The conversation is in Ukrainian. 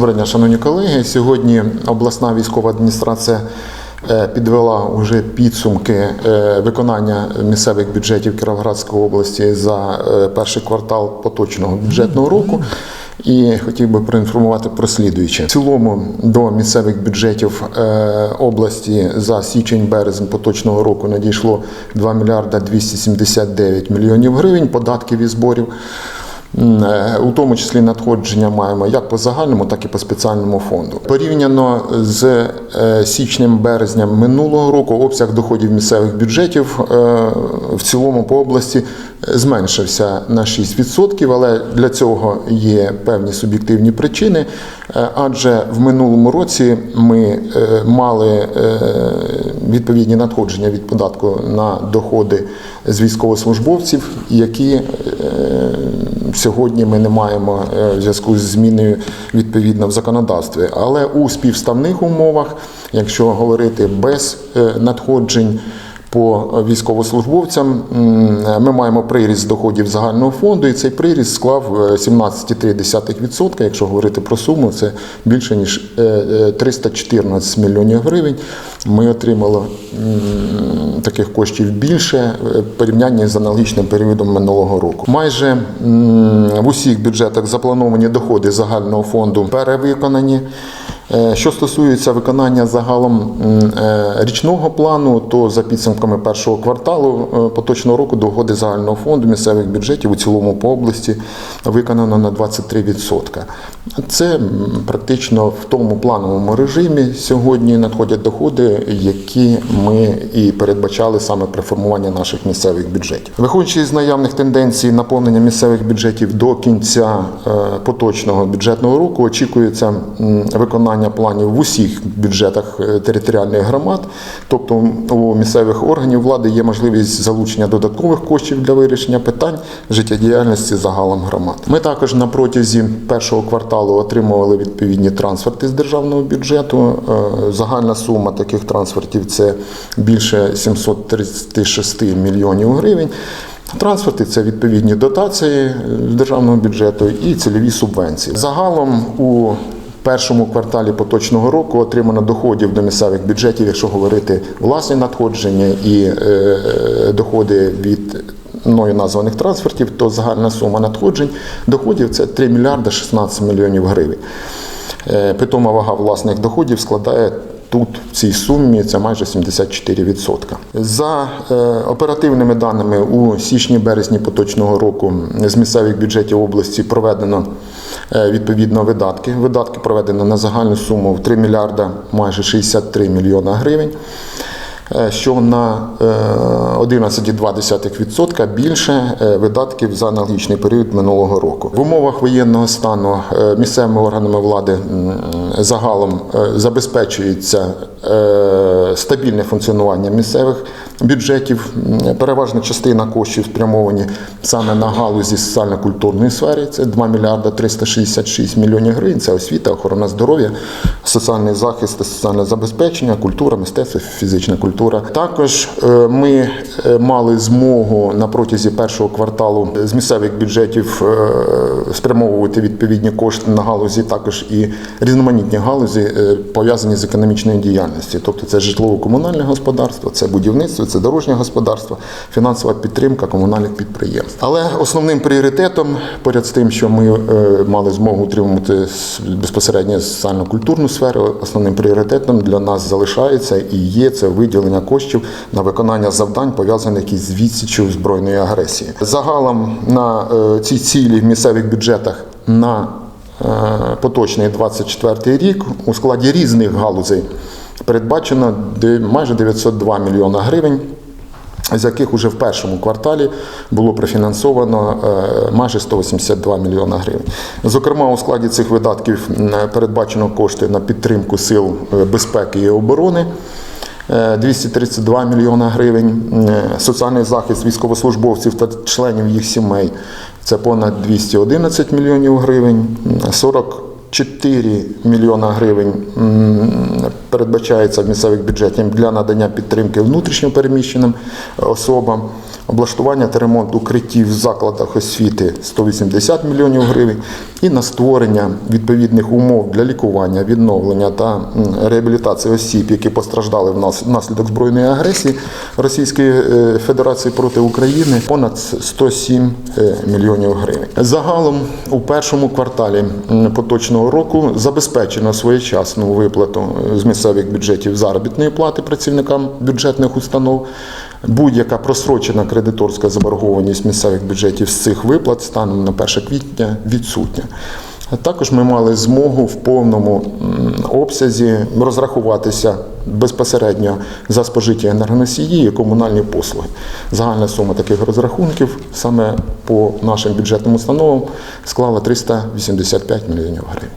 Доброго дня, шановні колеги. Сьогодні обласна військова адміністрація е, підвела уже підсумки е, виконання місцевих бюджетів Кіровоградської області за е, перший квартал поточного бюджетного року. І хотів би проінформувати про слідуюче. В цілому до місцевих бюджетів області за січень-березень поточного року надійшло 2 мільярда 279 мільйонів гривень податків і зборів. Е, У тому числі надходження маємо як по загальному, так і по спеціальному фонду. Порівняно з е, січнем-березнем минулого року обсяг доходів місцевих бюджетів е, в цілому по області зменшився на 6%, але для цього є певні суб'єктивні причини. Адже в минулому році ми мали відповідні надходження від податку на доходи з військовослужбовців, які сьогодні ми не маємо е, в зв'язку з зміною відповідно в законодавстві. Але у співставних умовах, якщо говорити без е, надходжень. По військовослужбовцям ми маємо приріст доходів загального фонду, і цей приріст склав е, 17,3%. Якщо говорити про суму, це більше ніж е, е, 314 мільйонів гривень. Ми отримали таких коштів більше е, в порівнянні з аналогічним періодом минулого року. Майже в усіх бюджетах заплановані доходи загального фонду перевиконані. Е, Що стосується виконання загалом е, річного плану, то за підсумками першого кварталу е, поточного року доходи загального фонду місцевих бюджетів у цілому по області виконано на 23%. Це практично в тому плановому режимі сьогодні надходять доходи, які ми і передбачали саме при формуванні наших місцевих бюджетів. Виходячи з наявних тенденцій наповнення місцевих бюджетів до кінця поточного бюджетного року, очікується м, виконання планів в усіх бюджетах е, територіальних громад, тобто у місцевих органів влади є можливість залучення додаткових коштів для вирішення питань життєдіяльності загалом громад. Ми також на протязі першого кварталу отримували відповідні трансферти з державного бюджету. Е, Загальна сума таких трансфертів це більше 736 мільйонів гривень. Трансферти це відповідні дотації з державного бюджету і цільові субвенції. Загалом у першому кварталі поточного року отримано доходів до місцевих бюджетів, якщо говорити власні надходження і е, доходи від мною названих трансфертів, то загальна сума надходжень доходів це 3 мільярди 16 мільйонів гривень. Е, Питома вага власних доходів складає тут в цій сумі це майже 74%. За е, оперативними даними у січні-березні поточного року з місцевих бюджетів області проведено відповідно видатки. Видатки проведено на загальну суму в 3 мільярда майже 63 мільйона гривень. е, Що на е, 11,2% більше е, видатків за аналогічний період минулого року. В умовах воєнного стану е, місцевими органами влади загалом е, забезпечується е, стабільне функціонування місцевих бюджетів. Переважна частина коштів спрямовані саме на галузі соціально-культурної сфери. Це 2 мільярда 366 мільйонів гривень. Це освіта, охорона здоров'я, соціальний захист, та соціальне забезпечення, культура, мистецтво, фізична культура. Також е, ми е, мали змогу на протязі першого кварталу з місцевих бюджетів е, спрямовувати відповідні кошти на галузі, також і різноманітні галузі пов'язані з економічною діяльністю. Тобто це житлово-комунальне господарство, це будівництво, це дорожнє господарство, фінансова підтримка комунальних підприємств. Але основним пріоритетом, поряд з тим, що ми е, мали змогу утримувати безпосередньо соціально-культурну сферу, основним пріоритетом для нас залишається і є це виділення коштів на виконання завдань, пов'язаних із відсіччю збройної агресії. Загалом на е, ці цілі в місцевих бюджетах на е, поточний 24 рік у складі різних галузей передбачено майже 902 мільйона гривень. З яких уже в першому кварталі було профінансовано е, майже 182 мільйона гривень. Зокрема, у складі цих видатків передбачено кошти на підтримку сил е, безпеки і оборони. е, 232 мільйона гривень, Е, соціальний захист військовослужбовців та членів їх сімей це понад 211 мільйонів гривень, 44 мільйона гривень передбачається в місцевих бюджетах для надання підтримки внутрішньо переміщеним особам. облаштування та ремонт укриттів в закладах освіти 180 мільйонів гривень і на створення відповідних умов для лікування, відновлення та реабілітації осіб, які постраждали внас- внаслідок збройної агресії Російської е, Федерації проти України понад 107 е, мільйонів гривень. Загалом у першому кварталі поточного року забезпечено своєчасну виплату е, з місцевих бюджетів заробітної плати працівникам бюджетних установ. Будь-яка просрочена кредиторська заборгованість місцевих бюджетів з цих виплат станом на 1 квітня відсутня. Також ми мали змогу в повному обсязі розрахуватися безпосередньо за спожиті енергоносії і комунальні послуги. Загальна сума таких розрахунків саме по нашим бюджетним установам склала 385 мільйонів гривень.